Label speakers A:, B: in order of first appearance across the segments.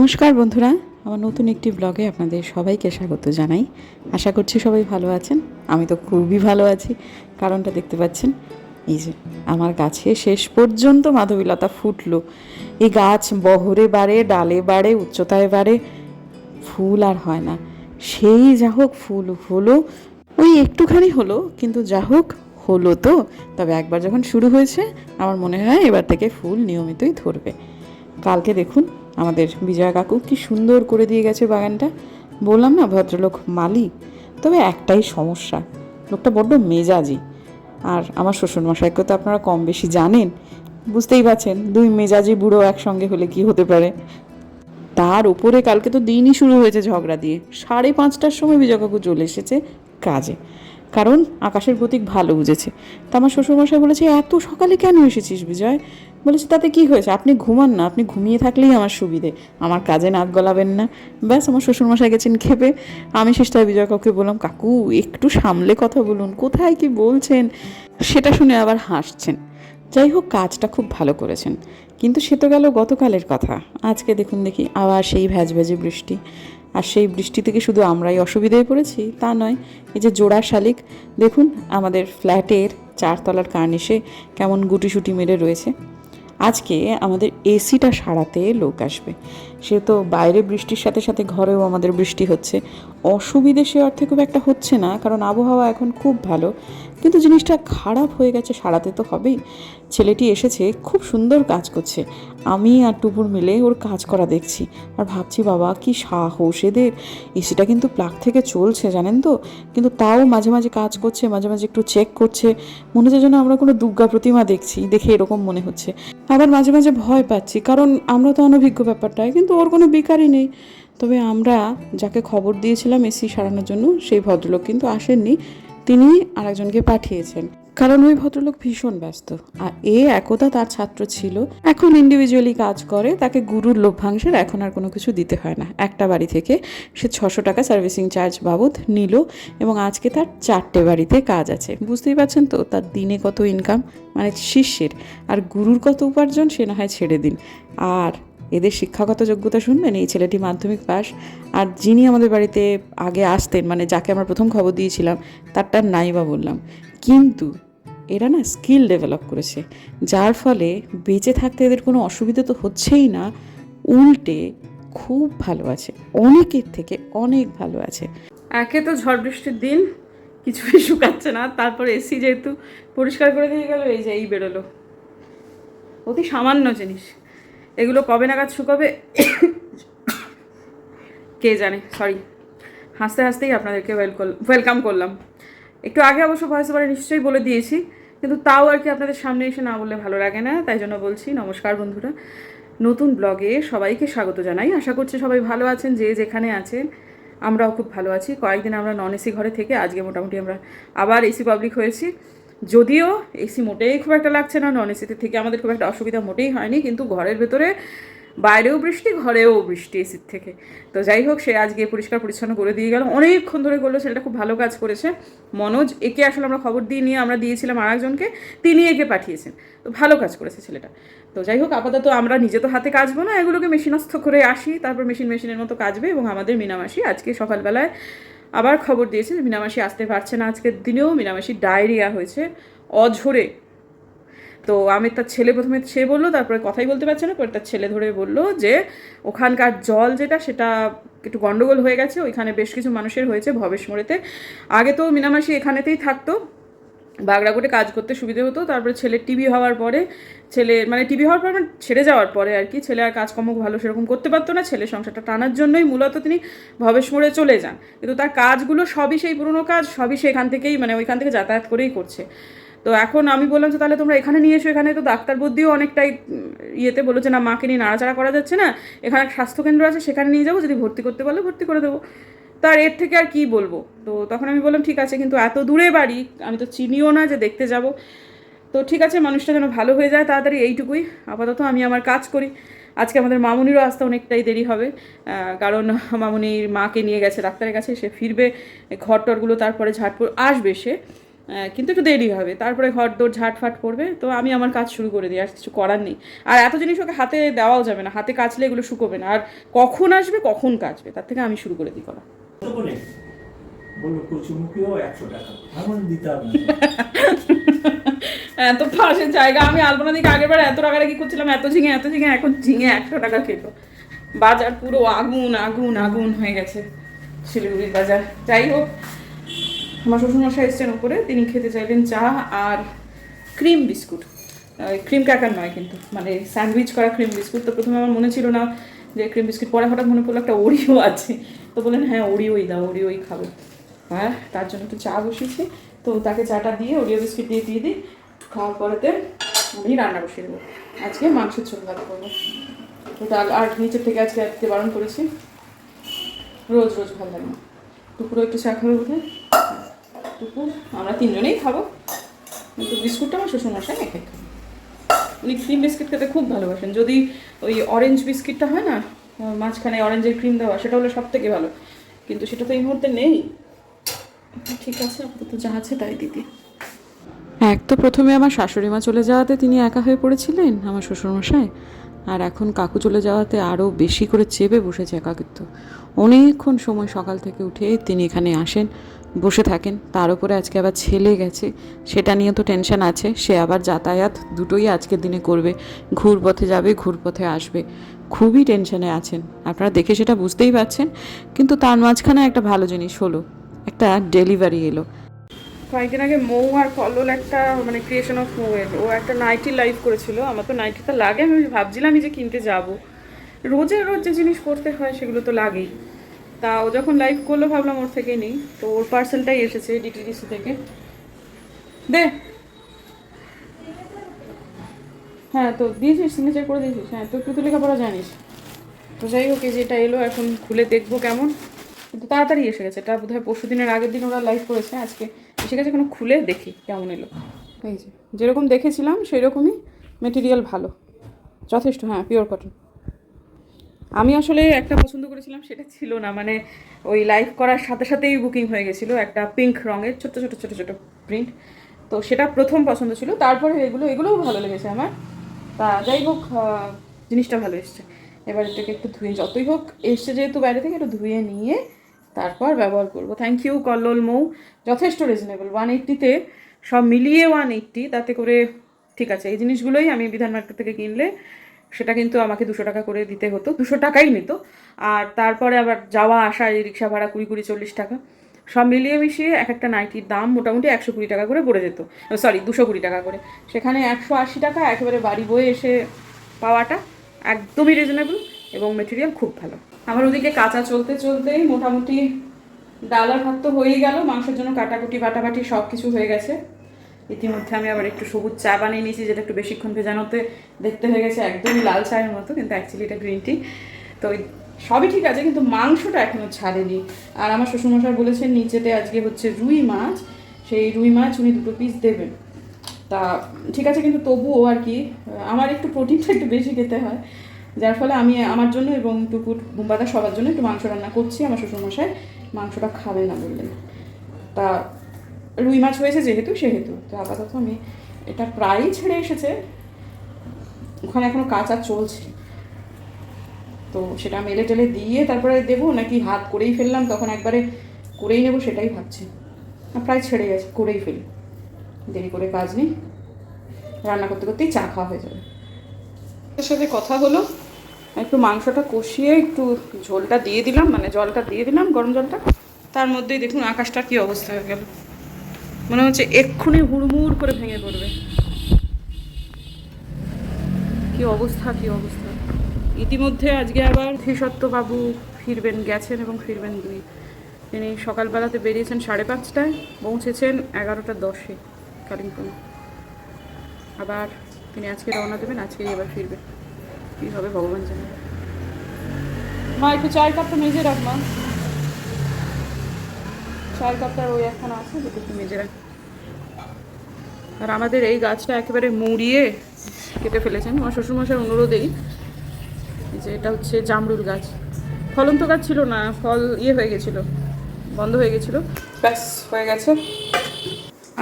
A: নমস্কার বন্ধুরা, আমার নতুন একটি ব্লগে আপনাদের সবাইকে স্বাগত জানাই। আশা করছি সবাই ভালো আছেন। আমি তো খুবই ভালো আছি। কারণটা দেখতে পাচ্ছেন, এই যে আমার গাছে শেষ পর্যন্ত মাধবীলতা ফুটলো। এই গাছ বহরে বাড়ে, ডালে বাড়ে, উচ্চতায় বাড়ে, ফুল আর হয় না। সেই যা হোক ফুল হলো, ওই একটুখানি হলো, কিন্তু যা হোক হলো তো। তবে একবার যখন শুরু হয়েছে, আমার মনে হয় এবার থেকে ফুল নিয়মিতই ধরবে। কালকে দেখুন আমাদের বিজয়া কাকু, কি সুন্দর করে দিয়ে গেছে বাগানটা। বললাম, না, ভদ্রলোক মালি তবে একটাই সমস্যা, লোকটা বড্ড মেজাজি। আর আমার শ্বশুরমশাইকে তো আপনারা কম বেশি জানেন, বুঝতেই পারছেন, দুই মেজাজি বুড়ো একসঙ্গে হলে কি হতে পারে? তার উপরে কালকে তো দিনই শুরু হয়েছে ঝগড়া দিয়ে, সাড়ে পাঁচটার সময় বিজয় কাকু চলে এসেছে কাজে। কারণ আকাশের প্রতীক ভালো বুঝেছে। তা আমার শ্বশুরমশাই বলেছে, এত সকালে কেন এসেছিস বিজয়? বলেছে, তাতে কি হয়েছে? আপনি ঘুমান না, আপনি ঘুমিয়ে থাকলেই আমার সুবিধে। আমার কাজে নাক গলাবেন না। ব্যাস, আমার শ্বশুরমশাই গেছেন খেপে। আমি শেষটায় বিজয় কাকুকে বললাম, কাকু, একটু সামলে কথা বলুন, কোথায় কি বলছেন? সেটা শুনে আবার হাসছেন। যাই হোক, কাজটা খুব ভালো করেছেন। কিন্তু সে তো গেল গতকালের কথা। আজকে দেখুন দেখি আবার সেই ভ্যাজ ভ্যাজে বৃষ্টি। আর সেই বৃষ্টি থেকে শুধু আমরাই অসুবিধায় পড়েছি, তা নয়, এই যে জোড়া শালিক, দেখুন আমাদের ফ্ল্যাটের চারতলার কার্নিশে কেমন গুটি গুটিসুটি মেরে রয়েছে। আজকে আমাদের এসিটা সারাতে লোক আসবে। সে তো বাইরে বৃষ্টির সাথে সাথে ঘরেও আমাদের বৃষ্টি হচ্ছে। অসুবিধে সে অর্থে খুব একটা হচ্ছে না, কারণ আবহাওয়া এখন খুব ভালো। কিন্তু জিনিসটা খারাপ হয়ে গেছে সারাতে তো হবেই। ছেলেটি এসেছে, খুব সুন্দর কাজ করছে। আমি আর টুপুর মিলে ওর কাজ করা দেখছি। আর ভাবছি, বাবা, কি সাহস এদের। এসিটা কিন্তু প্লাগ থেকে চলছে, জানেন তো? কিন্তু তাও মাঝে মাঝে কাজ করছে, মাঝে মাঝে একটু চেক করছে। মনে হচ্ছে যেন আমরা কোনো দুর্গা প্রতিমা দেখছি, দেখে এরকম মনে হচ্ছে। আবার মাঝে মাঝে ভয় পাচ্ছি, কারণ আমরা তো অনভিজ্ঞ ব্যাপারটায়, কিন্তু ওর কোনো বেকারই নেই। তবে আমরা যাকে খবর দিয়েছিলাম এসি সারানোর জন্য, সেই ভদ্রলোক কিন্তু আসেননি। তিনি আরেকজনকে পাঠিয়েছেন। কারণ ওই ভদ্রলোক ভীষণ ব্যস্ত। আর এ একদা তার ছাত্র ছিল। এখন ইন্ডিভিজুয়ালি কাজ করে, তাকে গুরুর লভ্যাংশের এখন আর কোনো কিছু দিতে হয় না। একটা বাড়ি থেকে সে ছশো টাকা সার্ভিসিং চার্জ বাবদ নিল এবং আজকে তার চারটে বাড়িতে কাজ আছে। বুঝতেই পারছেন তো, তার দিনে কত ইনকাম মানে শিষ্যের। আর গুরুর কত উপার্জন, সে না হয় ছেড়ে দিন। আর এদের শিক্ষাগত যোগ্যতা শুনবেন? এই ছেলেটি মাধ্যমিক পাস। আর যিনি আমাদের বাড়িতে আগে আসতেন মানে যাকে আমরা প্রথম খবর দিয়েছিলাম, তারটা নাই বা বললাম। কিন্তু এরা না স্কিল ডেভেলপ করেছে, যার ফলে বেঁচে থাকতে এদের কোনো অসুবিধা তো হচ্ছেই না। উল্টে খুব ভালো আছে, অনেকের থেকে অনেক ভালো আছে। একে তো ঝড় বৃষ্টির দিন কিছুই শুকাচ্ছে না, তারপর এসি যেহেতু পরিষ্কার করে দিয়ে গেল, এই যে, এই বেরোলো। অতি সামান্য জিনিস। এগুলো কবে নাগাদ শুকাবে? কে জানে? সরি হাসতে হাসতেই আপনাদেরকে ওয়েলকাম করলাম। একটু আগে অবশ্য ভয়েস ওভারে নিশ্চয়ই বলে দিয়েছি, কিন্তু তাও আর কি আপনাদের সামনে এসে না বললে ভালো লাগে না, তাই জন্য বলছি, নমস্কার বন্ধুরা। নতুন ব্লগে সবাইকে স্বাগত জানাই। আশা করছি সবাই ভালো আছেন, যে যেখানে আছেন, আমরাও খুব ভালো আছি। কয়েকদিন আমরা নন এসি ঘরে থেকে আজকে মোটামুটি আমরা আবার এসি পাবলিক হয়েছি। যদিও এসি মোটেই খুব একটা লাগছে না নন এসিতে থেকে আমাদের খুব একটা অসুবিধা মোটেই হয়নি, কিন্তু ঘরের ভেতরে বাইরেও বৃষ্টি, ঘরেও বৃষ্টি এসির থেকে। তো যাই হোক, সে আজকে পরিষ্কার পরিচ্ছন্ন করে দিয়ে গেল। অনেকক্ষণ ধরে করল, ছেলেটা খুব ভালো কাজ করেছে। মনোজ, একে আসলে আমরা খবর দিয়ে নিয়ে আমরা দিয়েছিলাম আর একজনকে তিনি একে পাঠিয়েছেন। তো ভালো কাজ করেছে ছেলেটা। তো যাই হোক, আপাতত আমরা নিজে তো হাতে কাজবো না এগুলোকে মেশিনস্থ করে আসি, তারপর মেশিন মেশিনের মতো কাজবে এবং আমাদের মিনামাসি আজকে সকালবেলায় আবার খবর দিয়েছে যে মিনামাসি আসতে পারছে না আজকের দিনেও। মিনামাসি ডায়রিয়া হয়েছে অঝরে। তো আমি তার ছেলে প্রথমে সে বলল, তারপরে কথাই বলতে পারছে না, পরে তার ছেলে ধরে বলল যে ওখানকার জল যেটা, সেটা একটু গণ্ডগোল হয়ে গেছে, ওইখানে বেশ কিছু মানুষের হয়েছে ভবেশ মোড়েতে। আগে তো মিনামাসি এখানেতেই থাকতো বাগড়াকোটে কাজ করতে সুবিধে হতো, তারপরে ছেলের টিভি হওয়ার পরে, ছেলে মানে টিভি হওয়ার পর মানে ছেড়ে যাওয়ার পরে আর কি, ছেলে আর কাজকর্ম ভালো সেরকম করতে পারতো না ছেলে সংসারটা টানার জন্যই মূলত তিনি ভবেশ মোড়ে চলে যান। কিন্তু তার কাজগুলো সবই সেই পুরনো কাজ, সবই সে এখান থেকেই মানে ওইখান থেকে যাতায়াত করেই করছে। তো এখন আমি বললাম যে তাহলে তোমরা এখানে নিয়ে এসো, এখানে তো ডাক্তার বুদ্ধিও অনেকটাই ইয়েতে বলো যে না, মাকে নিয়ে নাড়াচাড়া করা যাচ্ছে না, এখানে স্বাস্থ্যকেন্দ্র আছে, সেখানে নিয়ে যাব, যদি ভর্তি করতে পারলে ভর্তি করে দেবো। তার এর থেকে আর কি বলব? তো তখন আমি বললাম, ঠিক আছে, কিন্তু এত দূরে বাড়ি, আমি তো চিনিও না যে দেখতে যাব। তো ঠিক আছে, মানুষটা যেন ভালো হয়ে যায়, তাড়াতাড়ি এইটুকুই। আপাতত আমি আমার কাজ করি। আজকে আমাদের মামুনিরও আসতে অনেকটাই দেরি হবে কারণ মামুনির মাকে নিয়ে গেছে ডাক্তারের কাছে, সে ফিরবে, ঘর টরগুলো তারপরে ঝাটপুর আসবে সে কিন্তু একটু দেরি হবে, তারপরে ঘর দৌড় ঝাটফাট করবে, তো আমি আমার কাজ শুরু করে দিই, আর কিছু করার নেই। আর এত জিনিস ওকে হাতে দেওয়াও যাবে না, হাতে কাচলে এগুলো শুকোবে না, আর কখন আসবে, কখন কাচবে, তার থেকে আমি শুরু করে দিই করা। এত জায়গা, আমি আলপনা দিকে আগের বার এত করছিলাম, এত ঝিঙে এত ঝিঙে, এখন ঝিঙে একশো টাকা বাজার পুরো আগুন আগুন আগুন হয়ে গেছে শিলিগুড়ির বাজার। যাই হোক, আমার শ্বশুরমশাই এসছেন উপরে, তিনি খেতে চাইলেন চা আর ক্রিম বিস্কুট। ক্রিম ক্যাকার নয় কিন্তু মানে স্যান্ডউইচ করা ক্রিম বিস্কুট। তো প্রথমে আমার মনে ছিল না যে ক্রিম বিস্কুট পরে হঠাৎ মনে পড়ল একটা ওরিও আছে। তো বললেন হ্যাঁ ওরিওই দাও, ওরিওই খাব। হ্যাঁ তার জন্য একটু চা বসিয়েছি। তো তাকে চাটা দিয়ে ওরিও বিস্কিট দিয়ে দিয়ে দিই খাওয়ার পরেতে আমি রান্না বসিয়ে দেবো। আজকে মাংসের ঝোল ভালো করব। তো ডাল, আর নিচের থেকে আজকে আজকে বারণ করেছি। রোজ রোজ ভালো লাগে না। দুপুরে একটু চা খাবে বোধ দুপুর, আমরা তিনজনেই খাব। কিন্তু বিস্কুটটা আমার শ্বশুরমশাই একাই খাবে। উনি ক্রিম বিস্কিট খেতে খুব ভালোবাসেন। যদি ওই অরেঞ্জ বিস্কিটটা হয় না মাঝখানে অরেঞ্জের ক্রিম দেওয়া, সেটা হলে সব থেকে ভালো। কিন্তু সেটা তো এই মুহূর্তে নেই। ঠিক আছে, আপাতত যা আছে তাই দিদি
B: এক তো প্রথমে আমার শাশুড়ি মা চলে যাওয়াতে তিনি একা হয়ে পড়েছিলেন, আমার শ্বশুরমশাই। আর এখন কাকু চলে যাওয়াতে আরও বেশি করে চেপে বসেছে একাকিত্ব। অনেকক্ষণ সময় সকাল থেকে উঠে তিনি এখানে আসেন, বসে থাকেন। তার উপরে আজকে আবার ছেলে গেছে, সেটা নিয়ে তো টেনশন আছে। সে আবার যাতায়াত দুটোই আজকের দিনে করবে। ঘুরপথে যাবে, ঘুরপথে আসবে। খুবই টেনশনে আছেন। আপনারা দেখে সেটা বুঝতেই পারছেন। কিন্তু তার মাঝখানে একটা ভালো জিনিস হলো, একটা ডেলিভারি এলো।
A: কয়েকদিন আগে মৌ আর কল্লোল একটা মানে ক্রিয়েশন অফ মৌয়ের, ও একটা নাইটি লাইভ করেছিল। আমার তো নাইটিটা লাগে, আমি ভাবছিলাম যে কিনতে যাব। রোজের রোজ যে জিনিস করতে হয় সেগুলো তো লাগেই। তা ও যখন লাইভ করল, ভাবলাম ওর থেকে নেই। তো ওর পার্সেলটাই এসেছে ডিটিডিসি থেকে। দে হ্যাঁ তো দিয়েছিস সিগনেচার করে দিয়েছিস হ্যাঁ তো একটু লেখাপড়া জানিস। তো যাই হোক, এই যেটা এলো, এখন খুলে দেখব কেমন। কিন্তু তাড়াতাড়ি এসে গেছে, এটা বোধহয় পরশু দিনের আগের দিন ওরা লাইভ করেছে, আজকে এসে গেছে, এখন খুলে দেখি কেমন এলো। এই যে, যেরকম দেখেছিলাম সেই রকমই মেটেরিয়াল ভালো। যথেষ্ট হ্যাঁ পিওর কটন আমি আসলে একটা পছন্দ করেছিলাম, সেটা ছিল না মানে ওই লাইভ করার সাথে সাথেই বুকিং হয়ে গেছিল, একটা পিঙ্ক রঙের ছোট ছোট ছোট ছোট প্রিন্ট তো সেটা প্রথম পছন্দ ছিল, তারপরে এগুলো, এগুলোও ভালো লেগেছে আমার। তা যাই হোক জিনিসটা ভালো এসছে। এবার এটাকে একটু ধুয়ে, যতই হোক, এসছে যেহেতু বাইরে থেকে, একটু ধুয়ে নিয়ে তারপর ব্যবহার করব। Thank you Kallol Mou. যথেষ্ট রিজনেবল ওয়ান এইট্টিতে সব মিলিয়ে ওয়ান এইট্টি তাতে করে ঠিক আছে। এই জিনিসগুলোই আমি বিধান মার্কেট থেকে কিনলে সেটা কিন্তু আমাকে দুশো টাকা করে দিতে হতো। দুশো টাকাই নিত। আর তারপরে আবার যাওয়া, আসা, এই রিক্সা ভাড়া কুড়ি কুড়ি চল্লিশ টাকা। সব মিলিয়ে মিশিয়ে এক একটা নাইটির দাম মোটামুটি একশো কুড়ি টাকা করে পড়ে যেত। সরি দুশো কুড়ি টাকা করে। সেখানে একশো আশি টাকা একেবারে বাড়ি বয়ে এসে পাওয়াটা একদমই রিজনেবল এবং মেটেরিয়াল খুব ভালো। আমার ওদিকে কাঁচা চলতে চলতেই মোটামুটি ডাল আর ভাত তো হয়েই গেল, মাংসের জন্য কাটাকুটি, বাটাবাটি সব কিছু হয়ে গেছে। ইতিমধ্যে আমি আবার একটু সবুজ চা বানিয়ে নিয়েছি, যেটা একটু বেশিক্ষণ ভেজানোতে দেখতে হয়ে গেছে, একদমই লাল চায়ের মতো, কিন্তু অ্যাকচুয়ালি এটা গ্রিন টি তো সবই ঠিক আছে, কিন্তু মাংসটা এখনও ছাড়েনি। আর আমার শ্বশুরমশাই বলেছেন, নিচেতে আজকে হচ্ছে রুই মাছ, সেই রুই মাছ উনি দুটো পিস দেবেন। তা ঠিক আছে, কিন্তু তবুও আর কি, আমার একটু প্রোটিনটা একটু বেশি খেতে হয়। যার ফলে আমি আমার জন্য এবং টুকুর বুম্বাদা সবার জন্য একটু মাংস রান্না করছি, আমার শ্বশুরমশাই মাংসটা খাবে না বললেন। তা রুই মাছ হয়েছে যেহেতু, সেহেতু। তো আপাতত আমি, এটা প্রায়ই ছেড়ে এসেছে। ওখানে এখনও কাঁচা চলছে। তো সেটা মেলে টেলে দিয়ে তারপরে দেবো নাকি হাত করেই ফেললাম, তখন একবারে করেই নেব সেটাই ভাবছি। প্রায় ছেড়ে গেছে, করেই ফেলি। দেরি করে কাজ নেই। রান্না করতে করতেই চা খাওয়া হয়ে যাবে। এর সাথে কথা হলো, একটু মাংসটা কষিয়ে একটু ঝোলটা দিয়ে দিলাম মানে জলটা দিয়ে দিলাম, গরম জলটা। তার মধ্যেই দেখুন আকাশটার কি অবস্থা হয়ে গেল। মনে হচ্ছে এক্ষুনি হুড়মুড় করে ভেঙে পড়বে। কি অবস্থা কি অবস্থা। ইতিমধ্যে আজকে আবার বাবু ফিরবেন, গেছেন এবং ফিরবেন দুই। তিনি সকালবেলাতে বেরিয়েছেন সাড়ে পাঁচটায়, পৌঁছেছেন এগারোটা দশে কালিম্পং। আবার তিনি আজকে রওনা দেবেন, আজকেই আবার ফিরবেন। কী হবে ভগবান জানে। মা, একটু চায়ের কাপটা মেজে রাখ, মা। চায়ের কাপটা ওই এখন আছে যেটা একটু মেজে রাখ। আর আমাদের এই গাছটা একেবারে মুড়িয়ে কেটে ফেলেছেন। আমার শ্বশুরমশাই অনুরোধেই যে এটা হচ্ছে জামরুল গাছ। ফলন্ত গাছ ছিল না ফল ইয়ে হয়ে গেছিল বন্ধ হয়ে গেছিল। ব্যাস হয়ে গেছে।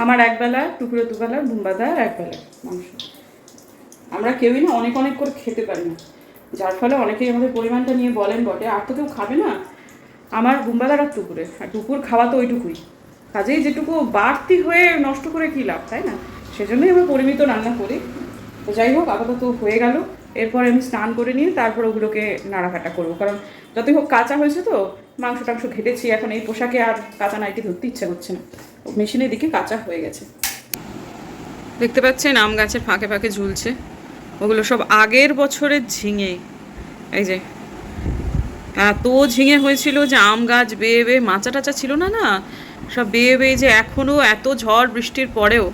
C: আমার একবেলা টুকরো দুবেলা বুম্বাদা আর একবেলা মাংস। আমরা কেউই না অনেক অনেক করে খেতে পারি না। যার ফলে অনেকেই আমাদের পরিমাণটা নিয়ে বলেন বটে আর তো কেউ খাবে না। আমার বুম্বাদার আর টুকুরে আর টুকুর খাওয়া তো ওইটুকুই। কাজেই যেটুকু বাড়তি হয়ে নষ্ট করে কী লাভ তাই না? সেজন্যই আমরা পরিমিত রান্না করি। তো যাই হোক আপাতত হয়ে গেল। এরপরে আমি স্নান করে নিয়ে তারপর ওগুলোকে নাড়াকাটা করব। কারণ যতই হোক কাঁচা হয়েছে তো, মাংস টাংস ঘেটেছি, এখন এই পোশাকে আর কাঁচা নাইটি ধরতে ইচ্ছা করছে না। মেশিনের দিকে কাঁচা হয়ে গেছে। দেখতে পাচ্ছেন আম গাছের ফাঁকে ফাঁকে ঝুলছে। ওগুলো সব আগের বছরের ঝিঙে। এই যে, এত ঝিঙে হয়েছিল যে আম গাছ বেয়ে বেয়ে মাচা টাচা ছিল না না? সব বেয়ে বেয়ে যে এখনও এত ঝড় বৃষ্টির পরেও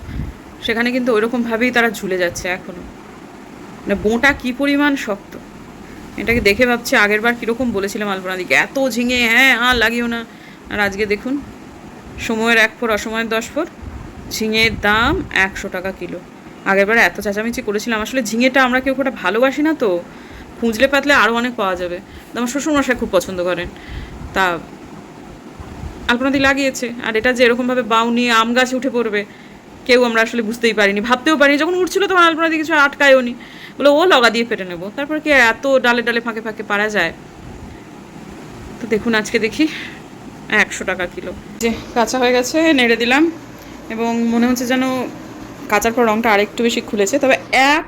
C: সেখানে কিন্তু ওইরকমভাবেই তারা ঝুলে যাচ্ছে এখনও মানে বোঁটা কী পরিমাণ শক্ত? এটাকে দেখে ভাবছি আগের বার কীরকম বলেছিলাম আলপনা আলপনাদিকে এত ঝিঙে হ্যাঁ আর লাগিও না। আর আজকে দেখুন, সময়ের এক ফোর অসময়ের দশ ফোর ঝিঙের দাম একশো টাকা কিলো। আগেরবার এত চেঁচামেচি করেছিলাম। আসলে ঝিঙেটা আমরা কেউ ওটা ভালোবাসি না তো, খুঁজলে পাতলে আরও অনেক পাওয়া যাবে। আমার শ্বশুরমশাই খুব পছন্দ করেন। তা আলপনাদি লাগিয়েছে, আর এটা যে এরকমভাবে বাউ নিয়ে আম গাছে উঠে পড়বে, কেউ আমরা আসলে বুঝতেই পারিনি, ভাবতেও পারিনি। যখন উঠছিল তখন আলপনাদি কিছু আটকায়ও নি বলে, ও লগা দিয়ে ফেটে নেব। তারপর কি এত ডালে ডালে ফাঁকে ফাঁকে পারা যায়? তো দেখুন, আজকে দেখি একশো টাকা কিলো। যে কাঁচা হয়ে গেছে, নেড়ে দিলাম এবং মনে হচ্ছে যেন কাঁচার পর রঙটা আরেকটু বেশি খুলেছে, তবে এক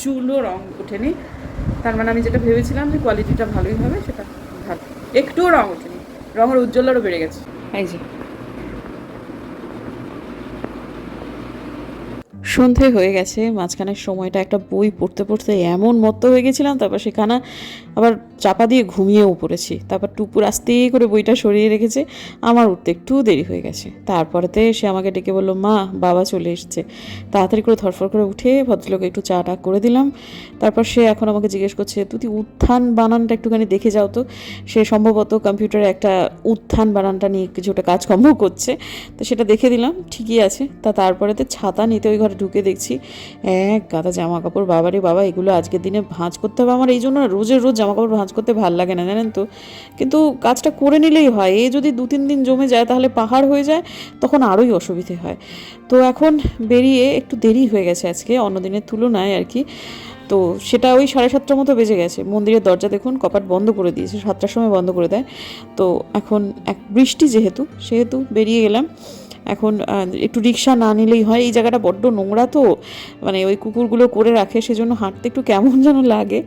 C: চুলো রং ওঠেনি। তার মানে আমি যেটা ভেবেছিলাম যে কোয়ালিটিটা ভালোই হবে, সেটা ভালো। একটুও রং ওঠেনি, রঙের উজ্জ্বল আরও বেড়ে গেছে। এই যে।
A: সন্ধে হয়ে গেছে মাঝখানে সময়টা একটা বই পড়তে পড়তে এমন মত্ত হয়ে গেছিলাম, তারপর সেখানে আবার চাপা দিয়ে ঘুমিয়েও পড়েছি। তারপর টুপুর আস্তে করে বইটা সরিয়ে রেখেছে। আমার উঠতে একটু দেরি হয়ে গেছে। তারপরেতে সে আমাকে ডেকে বলল, মা, বাবা চলে এসছে। তাড়াতাড়ি করে ধরফর করে উঠে ভদ্রলোকে একটু চাটা করে দিলাম। তারপর সে এখন আমাকে জিজ্ঞেস করছে, তুই উত্থান বানানটা একটুখানি দেখে যাও তো। সে সম্ভবত কম্পিউটারে একটা উত্থান বানানটা নিয়ে কিছুটা কাজকর্ম করছে। তো সেটা দেখে দিলাম, ঠিকই আছে। তা তারপরেতে ছাতা নিতে ওই ঘরে ঢুকে দেখছি, এক গাদা জামা কাপড় বাবারে বাবা, এগুলো আজকের দিনে ভাঁজ করতে হবে আমার। এই জন্য রোজের রোজ জামা কাপড় ভাঁজ করতে ভালো লাগে না, জানেন তো? কিন্তু কাজটা করে নিলেই হয়। এ যদি দু তিন দিন জমে যায়, তাহলে পাহাড় হয়ে যায়, তখন আরোই অসুবিধে হয়। তো এখন বেরিয়ে একটু দেরি হয়ে গেছে আজকে, অন্য দিনের তুলনায় আর কি। তো সেটা ওই সাড়ে সাতটার মতো বেজে গেছে। মন্দিরের দরজা দেখুন, কপাট বন্ধ করে দিয়েছে, সাতটার সময় বন্ধ করে দেয়। তো এখন এক বৃষ্টি যেহেতু, সেহেতু বেরিয়ে গেলাম। এখন একটু রিক্সা না নিলেই হয়। এই জায়গাটা বড্ড নোংরা তো। মানে ওই কুকুরগুলো করে রাখে, সেজন্য হাঁটতে একটু কেমন যেন লাগে।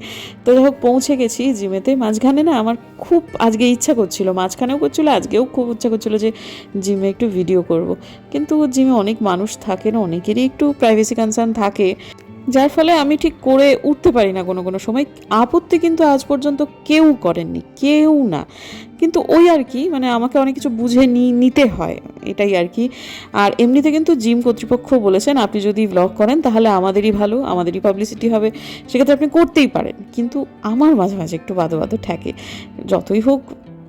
A: তো যাই হোক, পৌঁছে গেছি জিমেতে। মাঝখানে না আমার খুব আজকে ইচ্ছা করছিল, মাঝখানেও করছিল, আজকেও খুব ইচ্ছা করছিল যে জিমে একটু ভিডিও করব। কিন্তু জিমে অনেক মানুষ থাকে না, অনেকেরই একটু প্রাইভেসি কনসার্ন থাকে। যার ফলে আমি ঠিক করে উঠতে পারি না কোনো কোনো সময়। আপত্তি কিন্তু আজ পর্যন্ত কেউ করেননি, কেউ না। কিন্তু ওই আর কি মানে আমাকে অনেক কিছু বুঝে নিতে হয়, এটাই আর কি। আর এমনিতে কিন্তু জিম কর্তৃপক্ষ বলেছেন, আপনি যদি ব্লগ করেন তাহলে আমাদেরই ভালো, আমাদেরই পাবলিসিটি হবে। সেক্ষেত্রে আপনি করতেই পারেন। কিন্তু আমার মাঝে মাঝে একটু বাদো বাদো ঠেকে। যতই হোক,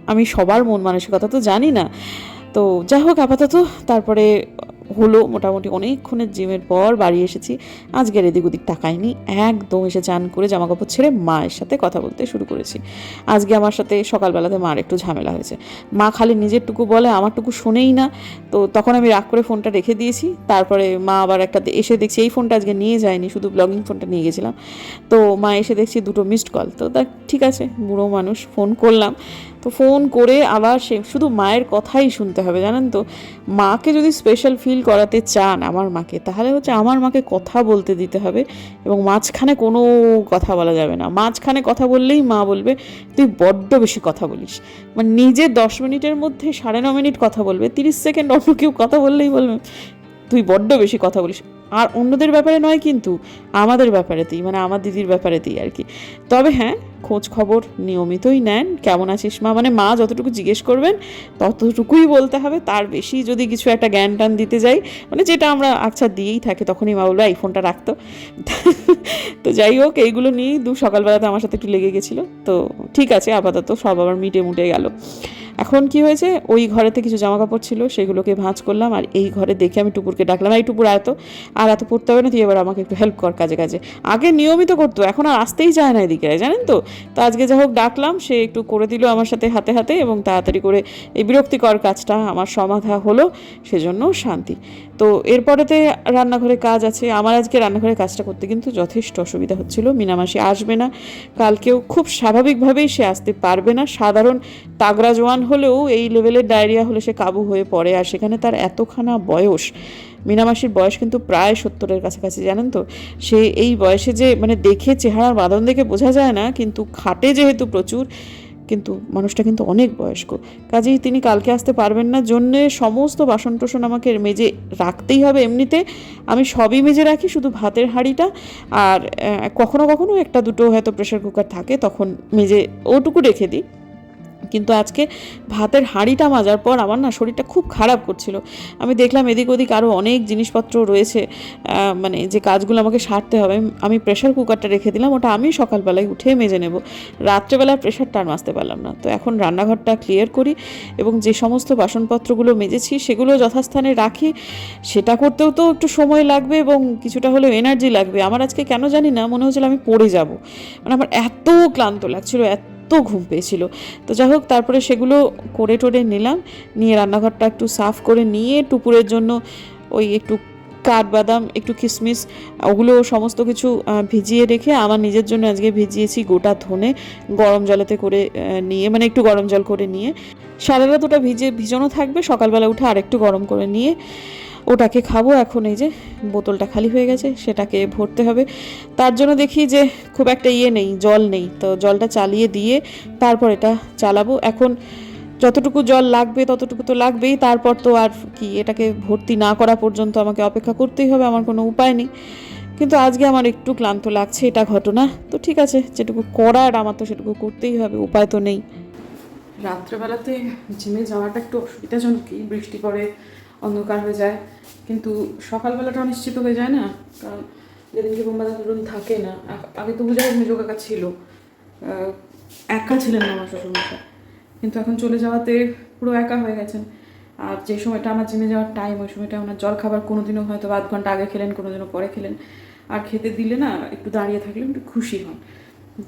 A: আমি সবার মন মানসিকতা তো জানি না। তো যাই হোক, আপাতত তারপরে হলো মোটামুটি অনেকক্ষণের জিমের পর বাড়ি এসেছি। আজকের এদিক ওদিক তাকাইনি। একদম এসে চান করে জামা কাপড় ছেড়ে মায়ের সাথে কথা বলতে শুরু করেছি। আজকে আমার সাথে সকালবেলাতে মার একটু ঝামেলা হয়েছে। মা খালি নিজেরটুকু বলে, আমারটুকু শোনেই না। তো তখন আমি রাগ করে ফোনটা রেখে দিয়েছি। তারপরে মা আবার একটা এসে দেখছি এই ফোনটা আজকে নিয়ে যায়নি, শুধু ব্লগিং ফোনটা নিয়ে গেছিলাম। তো মা এসে দেখছি দুটো মিসড কল তো তা ঠিক আছে, বুড়ো মানুষ ফোন করলাম। তো ফোন করে আবার সে শুধু মায়ের কথাই শুনতে হবে, জানেন তো? মাকে যদি স্পেশাল ফিল করাতে চান আমার মাকে, তাহলে হচ্ছে আমার মাকে কথা বলতে দিতে হবে এবং মাঝখানে কোনো কথা বলা যাবে না। মাঝখানে কথা বললেই মা বলবে, তুই বড্ড বেশি কথা বলিস। মানে নিজে দশ মিনিটের মধ্যে সাড়ে ন মিনিট কথা বলবে, তিরিশ সেকেন্ড অন্য কেউ কথা বললেই বলবে। তুই বড্ড বেশি কথা বলিস। আর অন্যদের ব্যাপারে নয় কিন্তু আমাদের ব্যাপারেতেই মানে আমার দিদির ব্যাপারেতেই আর কি। তবে হ্যাঁ খোঁজ খবর নিয়মিতই নেন, কেমন আছিস মা? মানে মা যতটুকু জিজ্ঞেস করবেন, ততটুকুই বলতে হবে। তার বেশি যদি কিছু একটা জ্ঞান টান দিতে যাই মানে যেটা আমরা আচ্ছা দিয়েই থাকি, তখনই মা বলবে, এই ফোনটা রাখতো তো যাই হোক, এইগুলো নিয়েই দু সকালবেলাতে আমার সাথে একটু লেগে গেছিল। তো ঠিক আছে, আপাতত সব আবার মিটে মুটে গেল। এখন কি হয়েছে? ওই ঘরেতে কিছু জামা কাপড় ছিল, সেগুলোকে ভাঁজ করলাম আর এই ঘরে দেখে আমি টুপুরকে ডাকলাম, এই টুপুর এত আর এত পড়তে হবে না, তুই এবার আমাকে একটু হেল্প কর কাজে কাজে। আগে নিয়মিত করতো, এখন আর আসতেই চায় না এদিকে, জানেন তো? তো আজকে যা হোক ডাকলাম, সে একটু করে দিল আমার সাথে হাতে হাতে এবং তাড়াতাড়ি করে এই বিরক্তিকর কাজটা আমার সমাধা হলো, সেজন্য শান্তি। তো এরপরেতে রান্নাঘরে কাজ আছে, আমার আজকে রান্নাঘরে কাজটা করতে কিন্তু যথেষ্ট অসুবিধা হচ্ছিল মিনামাসি আসবে না, কালকেও খুব স্বাভাবিকভাবেই সে আসতে পারবে না, সাধারণ তাগড়া জোয়ান হলেও এই লেভেলের ডায়রিয়া হলে সে কাবু হয়ে পড়ে, আর সেখানে তার এতখানা বয়স, মিনামাসির বয়স কিন্তু প্রায় সত্তরের কাছাকাছি, জানেন তো? সে এই বয়সে যে মানে দেখে চেহারার বাঁধন দেখে বোঝা যায় না, কিন্তু খাটে যেহেতু প্রচুর, কিন্তু মানুষটা কিন্তু অনেক বয়স্ক। কাজেই তিনি কালকে আসতে পারবেন না, জন্যে সমস্ত বাসন টোসন আমাকে মেজে রাখতেই হবে এমনিতে। আমি সবই মেজে রাখি, শুধু ভাতের হাঁড়িটা, আর কখনো কখনো একটা দুটো হয়তো প্রেশার কুকার থাকে, তখন মেজে ওটুকু রেখে দিই। কিন্তু আজকে ভাতের হাঁড়িটা মাজার পর আমার না শরীরটা খুব খারাপ করছিল। আমি দেখলাম এদিক ওদিক আরও অনেক জিনিসপত্র রয়েছে মানে যে কাজগুলো আমাকে সারতে হবে, আমি প্রেশার কুকারটা রেখে দিলাম, ওটা আমি সকালবেলায় উঠে মেজে নেব। রাত্রেবেলায় প্রেশারটা আর মাজতে পারলাম না। তো এখন রান্নাঘরটা ক্লিয়ার করি এবং যে সমস্ত বাসনপত্রগুলো মেজেছি সেগুলো যথাস্থানে রাখি। সেটা করতেও তো একটু সময় লাগবে এবং কিছুটা হলেও এনার্জি লাগবে। আমার আজকে কেন জানি না, মনে হচ্ছিল আমি পড়ে যাব। মানে আমার এত ক্লান্ত লাগছিল, এত ঘুম পেয়েছিল। তো যাই হোক, তারপরে সেগুলো করে টোরে নিলাম। নিয়ে রান্নাঘরটা একটু সাফ করে নিয়ে টুপুরের জন্য ওই একটু কাঠবাদাম, একটু কিশমিশ ওগুলো সমস্ত কিছু ভিজিয়ে রেখে আমার নিজের জন্য আজকে ভিজিয়েছি গোটা ধনে গরম জলেতে করে নিয়ে মানে একটু গরম জল করে নিয়ে। সারা রাত ওটা ভিজে, ভিজানো থাকবে। সকালবেলা উঠে আরেকটু গরম করে নিয়ে ওটাকে খাব, এখন এই যে বোতলটা খালি হয়ে গেছে, সেটাকে ভরতে হবে। তার জন্য দেখি যে খুব একটা ইয়ে নেই, জল নেই। তো জলটা চালিয়ে দিয়ে তারপর এটা চালাবো। এখন যতটুকু জল লাগবে, ততটুকু তো লাগবেই। তারপর তো আর কি, এটাকে ভর্তি না করা পর্যন্ত আমাকে অপেক্ষা করতেই হবে, আমার কোনো উপায় নেই। কিন্তু আজকে আমার একটু ক্লান্ত লাগছে, এটা ঘটনা। তো ঠিক আছে, যেটুকু করার আমার তো সেটুকু করতেই হবে, উপায় তো নেই।
C: রাত্রেবেলাতে জিমে যাওয়াটা একটু অসুবিধাজনকই বৃষ্টি পড়ে। অন্ধকার হয়ে যায়। কিন্তু সকালবেলাটা অনিশ্চিত হয়ে যায় না। কারণ যেদিনকে বোম্বাদা ধরুন থাকে না আগে তো বুঝা মেজো কাকা ছিল। একা ছিলেন না আমার শ্বশুরমশাই। কিন্তু এখন চলে যাওয়াতে পুরো একা হয়ে গেছেন। আর যে সময়টা আমার জিমে যাওয়ার টাইম ওই সময়টা ওনার জল খাবার কোনোদিনও হয়তো আধ ঘণ্টা আগে খেলেন, কোনোদিনও পরে খেলেন। আর খেতে দিলে না, একটু দাঁড়িয়ে থাকলে একটু খুশি হন।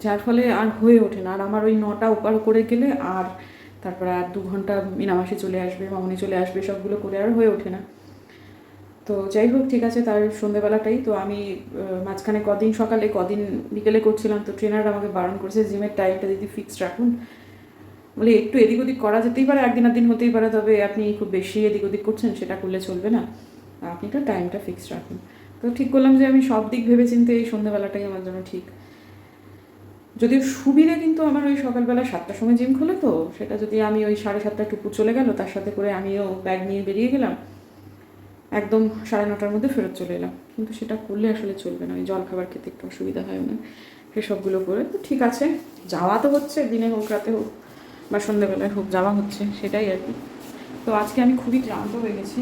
C: যার ফলে আর হয়ে ওঠে না। আর আমার ওই নটা ওপার করে গেলে আর তারপরে আর দু ঘণ্টা মিনামাসি চলে আসবে, মামনি চলে আসবে, সবগুলো করে আর হয়ে ওঠে না। তো যাই হোক, ঠিক আছে, তার সন্ধেবেলাটাই। তো আমি মাঝখানে কদিন সকালে, কদিন বিকেলে করছিলাম, তো ট্রেনার আমাকে বারণ করেছে, জিমের টাইমটা দিদি ফিক্সড রাখুন। বলে একটু এদিক ওদিক করা যেতেই পারে, একদিন দিন হতেই পারে, তবে আপনি খুব বেশি এদিক ওদিক করছেন, সেটা করলে চলবে না। আপনি একটু টাইমটা ফিক্সড রাখুন। তো ঠিক করলাম যে আমি সব দিক ভেবে চিনতে এই সন্ধ্যেবেলাটাই আমার জন্য ঠিক। যদিও সুবিধে কিন্তু আমার ওই সকালবেলা সাতটার সময় জিম খোলে তো, সেটা যদি আমি ওই সাড়ে সাতটায় টুকু চলে গেল, তার সাথে করে আমিও ব্যাগ নিয়ে বেরিয়ে গেলাম, একদম সাড়ে নটার মধ্যে ফেরত চলে এলাম। কিন্তু সেটা করলে আসলে চলবে না, ওই জল খাবার খেতে একটু অসুবিধা হয় না সেসবগুলো করে। তো ঠিক আছে, যাওয়া তো হচ্ছে, দিনে হোক, রাতে হোক, বা সন্ধ্যেবেলায় হোক, যাওয়া হচ্ছে, সেটাই আর কি। তো আজকে আমি খুবই ক্লান্ত হয়ে গেছি।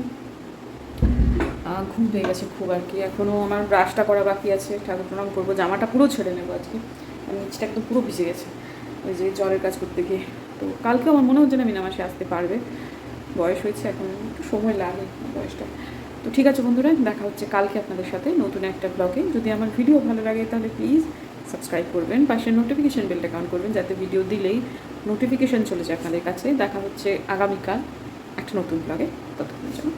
C: ঘুম পেয়ে গেছে খুব আর কি। এখনও আমার ব্রাশটা করা বাকি আছে, ঠাকুর প্রণাম করব, জামাটা পুরো ছেড়ে নেব আজকে। আর নিচটা একদম পুরো ভিজে গেছে। ওই যে জ্বরের কাজ করতে গিয়ে। তো কালকে আমার মনে হচ্ছে না মিনামাসে আসতে পারবে। বয়স হয়েছে এখন একটু সময় লাগে বয়সটা। তো ঠিক আছে বন্ধুরা দেখা হচ্ছে কালকে আপনাদের সাথে নতুন একটা ব্লগে যদি আমার ভিডিও ভালো লাগে তাহলে প্লিজ সাবস্ক্রাইব করবেন পাশে নোটিফিকেশান বেলটা কাউন্ট করবেন যাতে ভিডিও দিলেই নোটিফিকেশন চলে যায় আপনাদের কাছে। দেখা হচ্ছে আগামীকাল একটা নতুন ব্লগে ততক্ষণের জন্য।